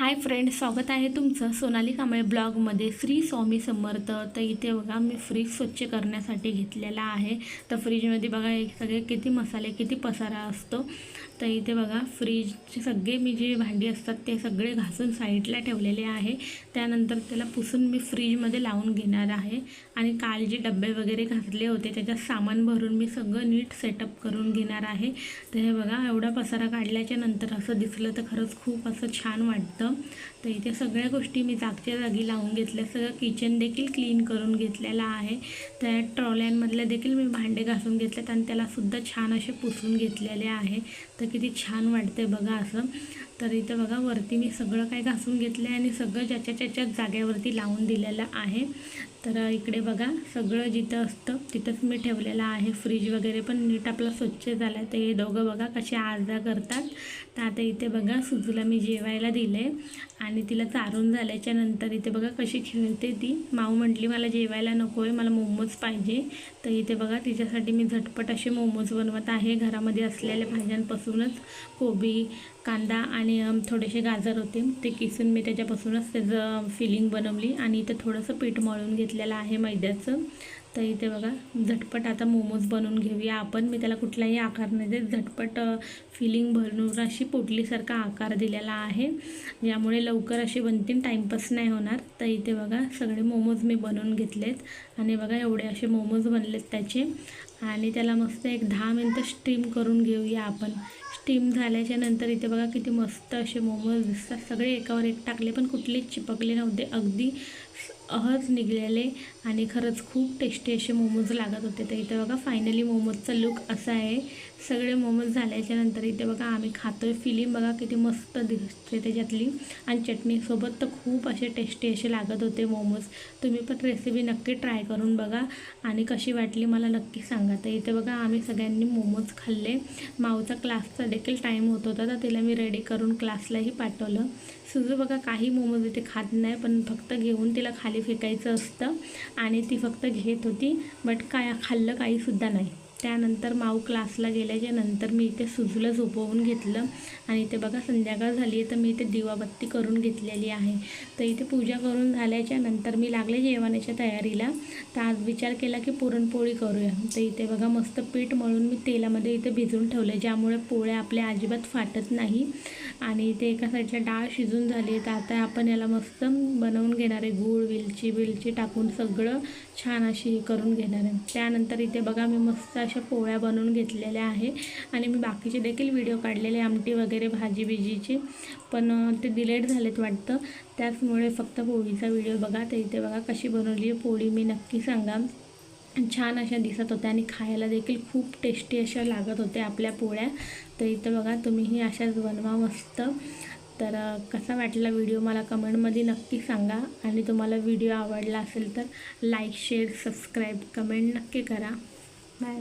Hi friend स्वागत आहे तुमचं सोनाली कांबळे ब्लॉगमध्ये. श्री स्वामी समर्थ तर इथे बघा मी फ्रीज स्वच्छ करण्यासाठी घेतलेला आहे. तर फ्रीजमध्ये बघा सगळे किती मसाले किती पसारा असतो. तर इथे बघा फ्रीजचे सगळे मी जे भांडी असतात ते सगळे घासून साईडला ठेवलेले आहे. त्यानंतर त्याला पुसून मी फ्रीजमध्ये लावून घेणार आहे. आणि काल जे डबे वगैरे घातले होते त्याच्यात सामान भरून मी सगळं नीट सेटअप करून घेणार आहे. तर हे बघा एवढा पसारा काढल्याच्या नंतर असं दिसलं तर खरंच खूप असं छान वाटतं. तर इथे सगळ्या गोष्टी मी जागच्या जागी लावून घेतल्या. सगळं किचन देखील क्लीन करून घेतलेलं आहे. त्या ट्रॉल्यांमधले देखील मी भांडे घासून घेतल्यात आणि त्यालासुद्धा छान असे पुसून घेतलेले आहे. तर किती छान वाटते बघा असं. तर इथं बघा वरती मी सगळं काय घासून घेतलं आहे आणि सगळं ज्याच्या त्याच्याच जाग्यावरती लावून दिलेलं आहे. तर इकडे बघा सगळं जिथं असतं तिथंच मी ठेवलेलं आहे. फ्रीज वगैरे पण नीट आपला स्वच्छ झाला आहे तर हे दोघं बघा कसे आजा करतात. तर आता इथे बघा सुजूला मी जेवायला दिले आणि तिला चारून झाल्याच्यानंतर इथे बघा कशी खेळते ती. माऊ म्हटली मला जेवायला नको आहे मला मोमोज पाहिजे. तर इथे बघा तिच्यासाठी मी झटपट असे मोमोज बनवत आहे. घरामध्ये असलेल्या भाज्यांपासूनच कोबी कांदा आणि थोडेसे गाजर होते. ते किसून मी त्याच्यापासूनच त्याचं फिलिंग बनवली आणि इथं थोडंसं पीठ मळून घेतलेलं आहे मैद्याचं. तर इथे बघा झटपट आता मोमोज बनवून घेऊया आपण. मी त्याला कुठलाही आकार नाही देत. झटपट फिलिंग भरून अशी पोटलीसारखा आकार दिलेला आहे. ज्यामुळे लवकर असे बनतील टाईमपास नाही होणार. तर इथे बघा सगळे मोमोज मी बनवून घेतलेत. आणि बघा एवढे असे मोमोज बनलेत त्याचे. आणि त्याला मस्त एक दहा मिनटं स्टीम करून घेऊया आपण. स्टीम झाल्याच्यानंतर इथे बघा किती मस्त असे मोमोज दिसतात. सगळे एकावर एक टाकले पण कुठलेच चिपकले नव्हते. अगदी अहज निघलेले आणि खरंच खूप टेस्टी असे मोमोज लागत होते. तर इथे बघा फायनली मोमोजचा लुक असा आहे. सगळे मोमोज झाल्याच्यानंतर इथे बघा आम्ही खातोय. फिलिंग बघा किती मस्त दिसते त्याच्यातली. आणि चटणीसोबत तर खूप असे टेस्टी असे लागत होते मोमोज. तुम्ही पण रेसिपी नक्की ट्राय करून बघा. आणि कशी वाटली मला नक्की सांगा. तर इथे बघा आम्ही सगळ्यांनी मोमोज खाल्ले. माऊचा क्लासचा देखील टाईम होत होता तर तिला मी रेडी करून क्लासलाही पाठवलं. सुजू बघा काही मोमोज इथे खात नाही पण फक्त घेऊन तिला खाली फेकायचं असतं आणि ती फक्त घेत होती बट काय खाल्लं काहीसुद्धा नाही. त्यानंतर माऊ क्लासला गेल्याच्यानंतर मी इथे सुजूला झोपवून घेतलं. आणि इथे बघा संध्याकाळ झाली आहे तर मी इथे दिवाबत्ती करून घेतलेली आहे. तर इथे पूजा करून झाल्याच्यानंतर मी लागले जेवणाच्या तयारीला. तर आज विचार केला की पुरणपोळी करूया. तर इथे बघा मस्त पीठ मळून मी तेलामध्ये इथे भिजून ठेवले ज्यामुळे पोळ्या आपल्या अजिबात फाटत नाही. आणि इथे एका साईडला डाळ शिजून झाली आहे. तर आता आपण याला मस्त बनवून घेणार आहे. गूळ वेलची वेलची टाकून सगळं छान अशी करून घेणार आहे. त्यानंतर इथे बघा मी मस्त अशा पोळ्या बनवून घेतलेल्या आहे आणि मी बाकीचे देखील व्हिडिओ काढलेले आमटी वगैरे भाजी बिजीचे. पण ते डिलेट झालेत वाटतं. त्याचमुळे फक्त पोळीचा व्हिडिओ बघा. तर इथे बघा कशी बनवली आहे पोळी. मी नक्की सांगा. छान अशा दिसत होत्या आणि खायला देखील खूप टेस्टी अशा लागत होत्या आपल्या पोळ्या. तर इथं बघा तुम्हीही अशाच बनवा मस्त. तर कसा वाटला व्हिडिओ मला कमेंटमध्ये नक्की सांगा. आणि तुम्हाला व्हिडिओ आवडला असेल तर लाईक शेअर सबस्क्राईब कमेंट नक्की करा. बाय.